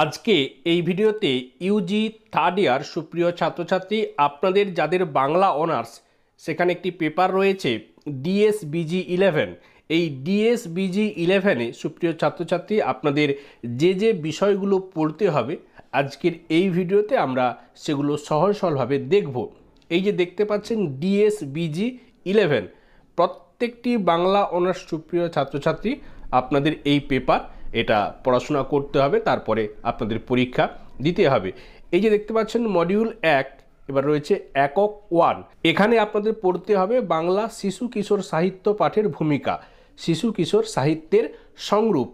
আজকে এই ভিডিওতে ইউজি থার্ড ইয়ার সুপ্রিয় ছাত্রছাত্রী, আপনাদের যাদের বাংলা অনার্স সেখানে একটি পেপার রয়েছে ডিএসবিজি ইলেভেন এই ডিএসবিজি ইলেভেনে সুপ্রিয় ছাত্রছাত্রী, আপনাদের যে যে বিষয়গুলো পড়তে হবে, আজকের এই ভিডিওতে আমরা সেগুলো সহজ সরলভাবে দেখব। এই যে দেখতে পাচ্ছেন ডিএসবিজি ইলেভেন প্রত্যেকটি বাংলা অনার্স সুপ্রিয় ছাত্রছাত্রী, আপনাদের এই পেপার এটা পড়াশোনা করতে হবে, তারপরে আপনাদের পরীক্ষা দিতে হবে। এই যে দেখতে পাচ্ছেন মডিউল এক, এবার রয়েছে একক ওয়ান। এখানে আপনাদের পড়তে হবে বাংলা শিশু কিশোর সাহিত্য পাঠের ভূমিকা, শিশু কিশোর সাহিত্যের সংরূপ।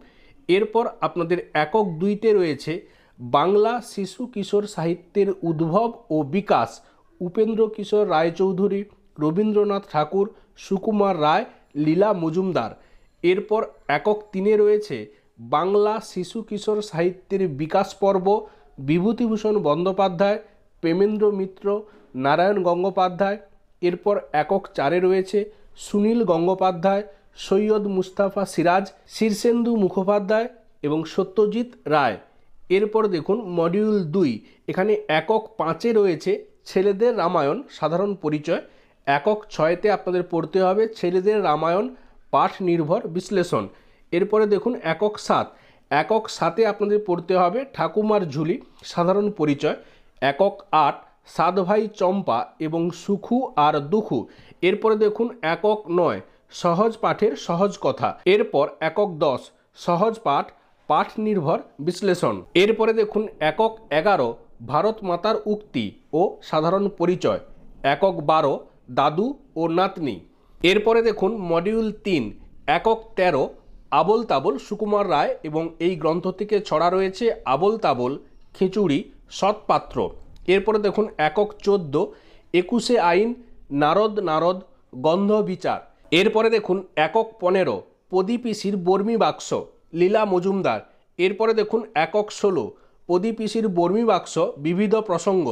এরপর আপনাদের একক দুইতে রয়েছে বাংলা শিশু কিশোর সাহিত্যের উদ্ভব ও বিকাশ, উপেন্দ্র কিশোর রায়চৌধুরী, রবীন্দ্রনাথ ঠাকুর, সুকুমার রায়, লীলা মজুমদার। এরপর একক তিনে রয়েছে বাংলা শিশু কিশোর সাহিত্যের বিকাশ পর্ব, বিভূতিভূষণ বন্দ্যোপাধ্যায়, প্রেমেন্দ্র মিত্র, নারায়ণ গঙ্গোপাধ্যায়, এরপর একক চারে রয়েছে সুনীল গঙ্গোপাধ্যায়, সৈয়দ মুস্তাফা সিরাজ শীর্ষেন্দু মুখোপাধ্যায় এবং সত্যজিৎ রায়। এরপর দেখুন মডিউল দুই, এখানে একক পাঁচে রয়েছে ছেলেদের রামায়ণ, সাধারণ পরিচয়। একক ছয়তে আপনাদের পড়তে হবে ছেলেদের রামায়ণ, পাঠ নির্ভর বিশ্লেষণ। এরপরে দেখুন একক সাত। একক সাতে আপনাদের পড়তে হবে ঠাকুমার ঝুলি, সাধারণ পরিচয়। একক আট, সাত ভাই চম্পা এবং সুখু আর দুখু। এরপরে দেখুন একক নয়, সহজ পাঠের সহজ কথা। এরপর একক দশ, সহজ পাঠ পাঠ নির্ভর বিশ্লেষণ। এরপরে দেখুন একক এগারো, ভারত মাতার উক্তি ও সাধারণ পরিচয়। একক বারো, দাদু ও নাতনি। এরপরে দেখুন মডিউল তিন, একক তেরো আবল তাবল সুকুমার রায় এবং এই গ্রন্থ থেকে ছড়া রয়েছে আবল তাবল খিচুড়ি, সৎপাত্র। এরপরে দেখুন, একক চোদ্দ, একুশে আইন, নারদ নারদ, গন্ধ বিচার। এরপরে দেখুন, একক পনেরো প্রদীপিসির বর্মী বাক্স, লীলা মজুমদার। এরপরে দেখুন, একক ষোলো প্রদীপিসির বর্মী বাক্স, বিবিধ প্রসঙ্গ।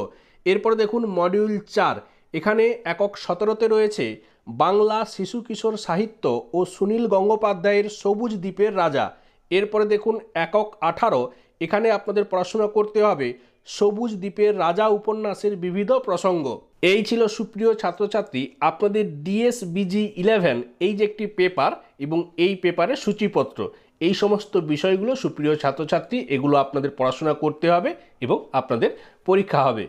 এরপরে দেখুন মডিউল চার, এখানে একক সতেরোতে রয়েছে বাংলা শিশু কিশোর সাহিত্য ও সুনীল গঙ্গোপাধ্যায়ের সবুজ দ্বীপের রাজা। এরপরে দেখুন একক আঠারো। এখানে আপনাদের পড়াশোনা করতে হবে সবুজ দ্বীপের রাজা উপন্যাসের বিবিধ প্রসঙ্গ। এই ছিল সুপ্রিয় ছাত্রছাত্রী, আপনাদের ডিএসবিজি ইলেভেন এই যে একটি পেপার এবং এই পেপারের সূচিপত্র। এই সমস্ত বিষয়গুলো সুপ্রিয় ছাত্রছাত্রী, এগুলো আপনাদের পড়াশোনা করতে হবে এবং আপনাদের পরীক্ষা হবে।